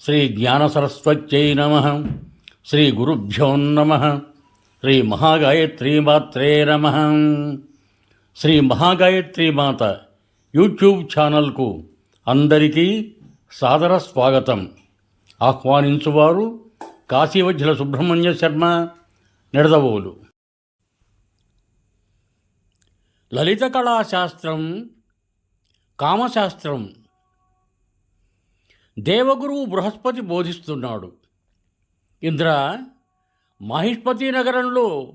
శ్రీ జ్ఞానసరస్వత్యై నమ శ్రీ గురుభ్యో నమ శ్రీ మహాగాయత్రీ మాత్రే నమ. శ్రీ మహాగాయత్రీ మాత యూట్యూబ్ ఛానల్కు అందరికీ సాదర స్వాగతం ఆహ్వానించువారు కాశీవజ్జల సుబ్రహ్మణ్య శర్మ నిడదవోలు. లలిత కళాశాస్త్రం కామశాస్త్రం దేవగురువు బృహస్పతి బోధిస్తున్నాడు. ఇంద్ర మహిష్పతి నగరంలో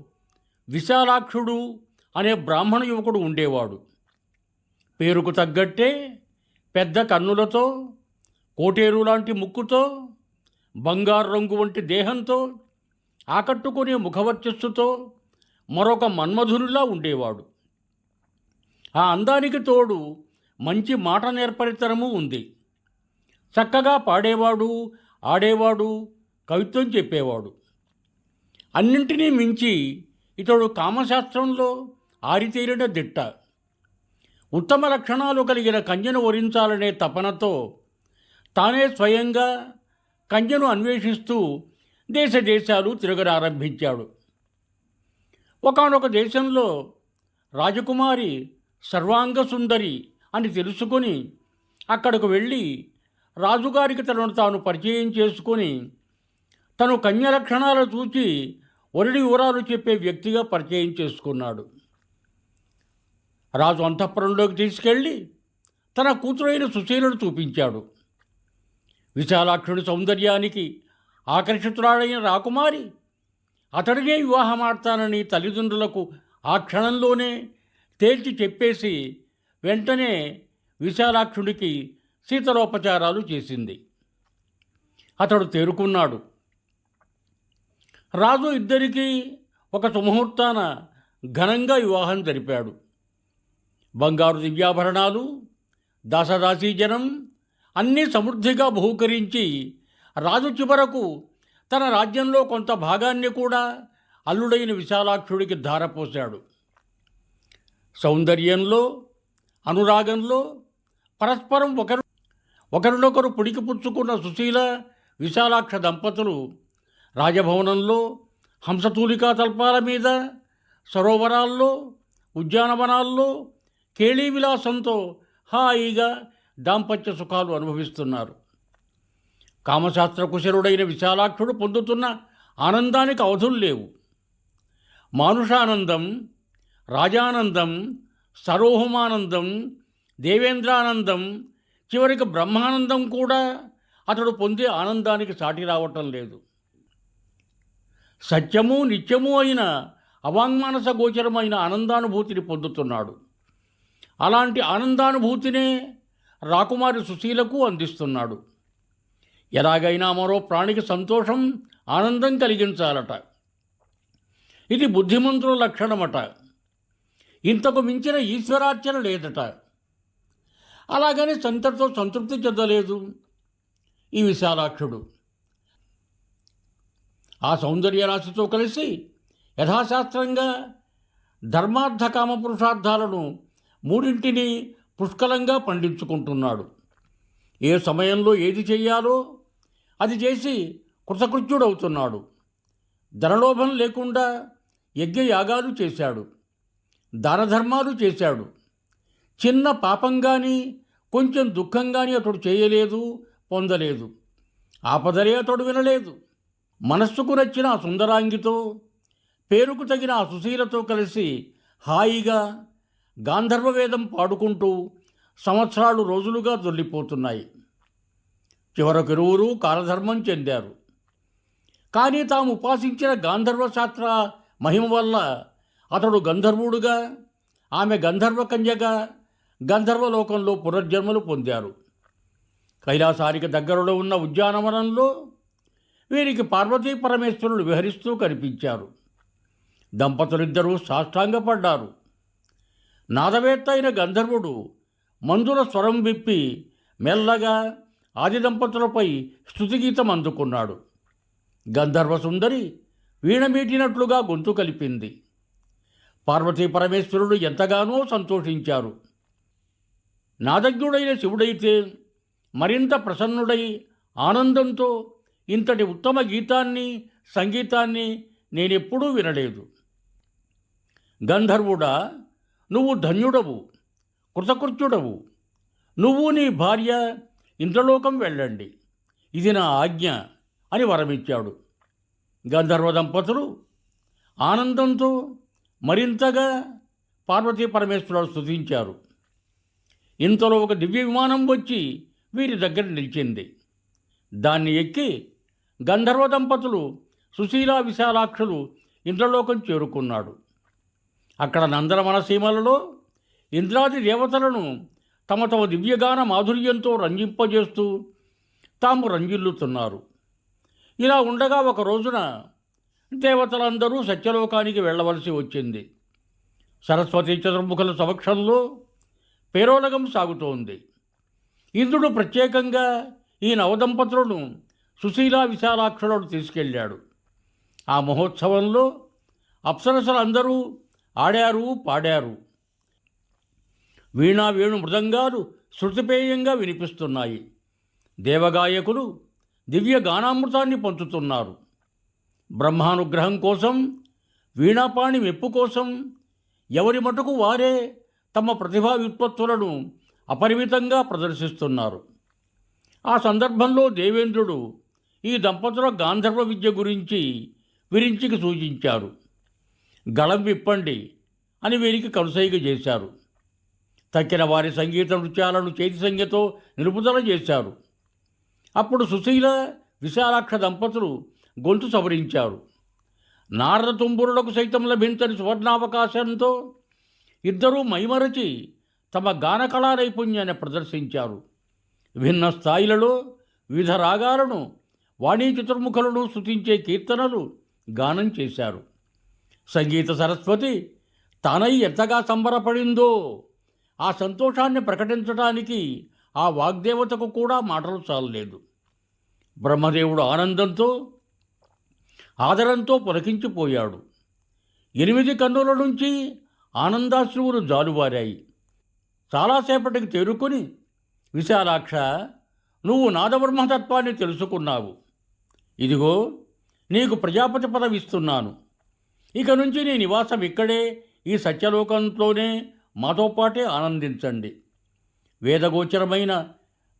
విశాలాక్షుడు అనే బ్రాహ్మణ యువకుడు ఉండేవాడు. పేరుకు తగ్గట్టే పెద్ద కన్నులతో కోటేరు లాంటి ముక్కుతో బంగారు రంగు వంటి దేహంతో ఆకట్టుకునే ముఖవర్చస్సుతో మరొక మన్మధునిలా ఉండేవాడు. ఆ అందానికి తోడు మంచి మాట నేర్పరితనము ఉంది. చక్కగా పాడేవాడు ఆడేవాడు కవిత్వం చెప్పేవాడు. అన్నింటినీ మించి ఇతడు కామశాస్త్రంలో ఆరితేరిన దిట్ట. ఉత్తమ లక్షణాలు కలిగిన కంజను వరించాలనే తపనతో తానే స్వయంగా కంజను అన్వేషిస్తూ దేశ దేశాలు తిరగడారంభించాడు ఒకనొక దేశంలో రాజకుమారి సర్వాంగ సుందరి అని తెలుసుకొని అక్కడకు వెళ్ళి రాజుగారికి తనను తాను పరిచయం చేసుకొని తను కన్య లక్షణాలు చూచి వరుడి వివరాలు చెప్పే వ్యక్తిగా పరిచయం చేసుకున్నాడు. రాజు అంతఃపురంలోకి తీసుకెళ్ళి తన కూతురైన సుశీలను చూపించాడు. విశాలాక్షుడి సౌందర్యానికి ఆకర్షితురాడైన రాకుమారి అతడినే వివాహమాడతానని తల్లిదండ్రులకు ఆ క్షణంలోనే తేల్చి చెప్పేసి వెంటనే విశాలాక్షుడికి శీతలోపచారాలు చేసింది. అతడు తేరుకున్నాడు. రాజు ఇద్దరికీ ఒక సుముహూర్తాన ఘనంగా వివాహం జరిపాడు. బంగారు దివ్యాభరణాలు దాసదాసీ జనం అన్నీ సమృద్ధిగా బహూకరించి రాజు చివరకు తన రాజ్యంలో కొంత భాగాన్ని కూడా అల్లుడైన విశాలాక్షుడికి ధారపోశాడు. సౌందర్యంలో అనురాగంలో పరస్పరం ఒకరు ఒకరినొకరు పుడికిపుచ్చుకున్న సుశీల విశాలాక్ష దంపతులు రాజభవనంలో హంసతూలికా తల్పాల మీద సరోవరాల్లో ఉద్యానవనాల్లో కేళీ విలాసంతో హాయిగా దాంపత్య సుఖాలు అనుభవిస్తున్నారు. కామశాస్త్ర కుశలుడైన విశాలాక్షుడు పొందుతున్న ఆనందానికి అవధులు లేవు. మానుషానందం రాజానందం సరోహమానందం దేవేంద్రానందం చివరికి బ్రహ్మానందం కూడా అతడు పొందే ఆనందానికి సాటి రావటం లేదు. సత్యము నిత్యము అయిన అవాంగ్మానస గోచరమైన ఆనందానుభూతిని పొందుతున్నాడు. అలాంటి ఆనందానుభూతినే రాకుమారి సుశీలకు అందిస్తున్నాడు. ఎలాగైనా మరో ప్రాణికి సంతోషం ఆనందం కలిగించాలట. ఇది బుద్ధిమంతుల లక్షణమట. ఇంతకు మించిన ఈశ్వరార్చన లేదట. అలాగని సంతటితో సంతృప్తి చెందలేదు ఈ విశాలాక్షుడు. ఆ సౌందర్య రాశితో కలిసి యథాశాస్త్రంగా ధర్మార్థ కామ పురుషార్థాలను మూడింటిని పుష్కలంగా పండించుకుంటున్నాడు. ఏ సమయంలో ఏది చేయాలో అది చేసి కృతకృత్యుడవుతున్నాడు. ధనలోభం లేకుండా యజ్ఞయాగాలు చేశాడు. దానధర్మాలు చేశాడు. చిన్న పాపం కానీ కొంచెం దుఃఖం కానీ అతడు చేయలేదు పొందలేదు. ఆపదలే అతడు వినలేదు. మనస్సుకు నచ్చిన ఆ సుందరాంగితో పేరుకు తగిన ఆ సుశీలతో కలిసి హాయిగా గాంధర్వవేదం పాడుకుంటూ సంవత్సరాలు రోజులుగా దొల్లిపోతున్నాయి చివరకిరువురు కాలధర్మం చెందారు. కానీ తాము ఉపాసించిన గాంధర్వ శాస్త్ర మహిమ వల్ల అతడు గంధర్వుడుగా ఆమె గంధర్వ కన్యగా గంధర్వలోకంలో పునర్జన్మలు పొందారు. కైలాసానికి దగ్గరలో ఉన్న ఉద్యానవనంలో వీరికి పార్వతీ పరమేశ్వరులు విహరిస్తూ కనిపించారు. దంపతులిద్దరూ సాష్టాంగపడ్డారు. నాదవేత్త అయిన గంధర్వుడు మందుల స్వరం విప్పి మెల్లగా ఆది దంపతులపై స్థుతిగీతం అందుకున్నాడు. గంధర్వ సుందరి వీణమీటినట్లుగా గొంతు కలిపింది. పార్వతీ పరమేశ్వరుడు ఎంతగానో సంతోషించారు. నాదజ్ఞుడైన శివుడైతే మరింత ప్రసన్నుడై ఆనందంతో ఇంతటి ఉత్తమ గీతాన్ని సంగీతాన్ని నేనెప్పుడూ వినలేదు. గంధర్వుడా నువ్వు ధన్యుడవు కృతకృత్యుడవు. నువ్వు నీ భార్య ఇంద్రలోకం వెళ్ళండి. ఇది నా ఆజ్ఞ అని వరమిచ్చాడు. గంధర్వ దంపతులు ఆనందంతో మరింతగా పార్వతీ పరమేశ్వరుడు స్థుతించారు ఇంతలో ఒక దివ్య విమానం వచ్చి వీరి దగ్గర నిలిచింది. దాన్ని ఎక్కి గంధర్వ దంపతులు సుశీలా విశాలాక్షులు ఇంద్రలోకం చేరుకున్నాడు. అక్కడ నందనవన సీమలలో ఇంద్రాది దేవతలను తమ తమ దివ్యగాన మాధుర్యంతో రంజింపజేస్తూ తాము రంజిల్లుతున్నారు. ఇలా ఉండగా ఒక రోజున దేవతలందరూ సత్యలోకానికి వెళ్ళవలసి వచ్చింది. సరస్వతి చతుర్ముఖుల సమక్షంలో పేరోలగం సాగుతోంది. ఇంద్రుడు ప్రత్యేకంగా ఈ నవదంపతులను సుశీలా విశాలాక్షరుడు తీసుకెళ్ళాడు. ఆ మహోత్సవంలో అప్సరసలందరూ ఆడారు పాడారు. వీణా వేణు మృదంగాలు శృతిపేయంగా వినిపిస్తున్నాయి. దేవగాయకులు దివ్య గానామృతాన్ని పంచుతున్నారు. బ్రహ్మానుగ్రహం కోసం వీణాపాణి మెప్పు కోసం ఎవరి మటుకు వారే తమ ప్రతిభా వ్యుత్పత్తులను అపరిమితంగా ప్రదర్శిస్తున్నారు. ఆ సందర్భంలో దేవేంద్రుడు ఈ దంపతుల గాంధర్వ విద్య గురించి విరించికి సూచించారు. గళం విప్పండి అని వీరికి కనుసైగ చేశారు. తక్కిన వారి సంగీత నృత్యాలను చేతి సంఖ్యతో నిలుపుదల చేశారు. అప్పుడు సుశీల విశాలాక్ష దంపతులు గొంతు సవరించారు. నారద తుంబురులకు సైతం లభించని సువర్ణావకాశంతో ఇద్దరూ మైమరచి తమ గాన కళా నైపుణ్యాన్ని ప్రదర్శించారు. విభిన్న స్థాయిలలో వివిధ రాగాలను వాణీ చతుర్ముఖులను స్తుతించే కీర్తనలు గానం చేశారు. సంగీత సరస్వతి తానై ఎంతగా సంబరపడిందో ఆ సంతోషాన్ని ప్రకటించడానికి ఆ వాగ్దేవతకు కూడా మాటలు చాలలేదు. బ్రహ్మదేవుడు ఆనందంతో ఆదరంతో పులకించిపోయాడు. ఎనిమిది కన్నుల నుంచి ఆనందాశ్రువులు జాలువారాయి. చాలాసేపటికి తేరుకొని విశాలాక్ష నువ్వు నాదబ్రహ్మతత్వాన్ని తెలుసుకున్నావు. ఇదిగో నీకు ప్రజాపతి పదవి ఇస్తున్నాను ఇక నుంచి నీ నివాసం ఇక్కడే ఈ సత్యలోకంలోనే మాతో పాటే ఆనందించండి. వేదగోచరమైన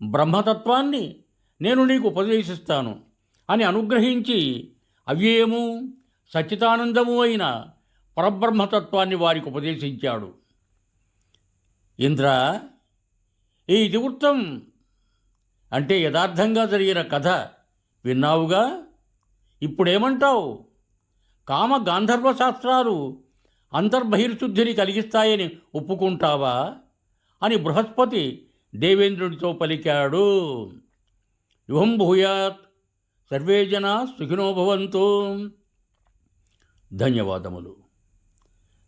బ్రహ్మతత్వాన్ని నేను నీకు ఉపదేశిస్తాను అని అనుగ్రహించి అవ్యయము సచ్చితానందము అయిన పరబ్రహ్మతత్వాన్ని వారికి ఉపదేశించాడు. ఇంద్ర ఈ ఇతివృత్తం అంటే యథార్థంగా జరిగిన కథ విన్నావుగా? ఇప్పుడేమంటావు? కామ గాంధర్వ శాస్త్రాలు అంతర్బహిర్శుద్ధిని కలిగిస్తాయని ఒప్పుకుంటావా? అని బృహస్పతి దేవేంద్రుడితో పలికాడు. యుహం భూయాత్ సర్వే జనా సుఖినో ధన్యవాదములు.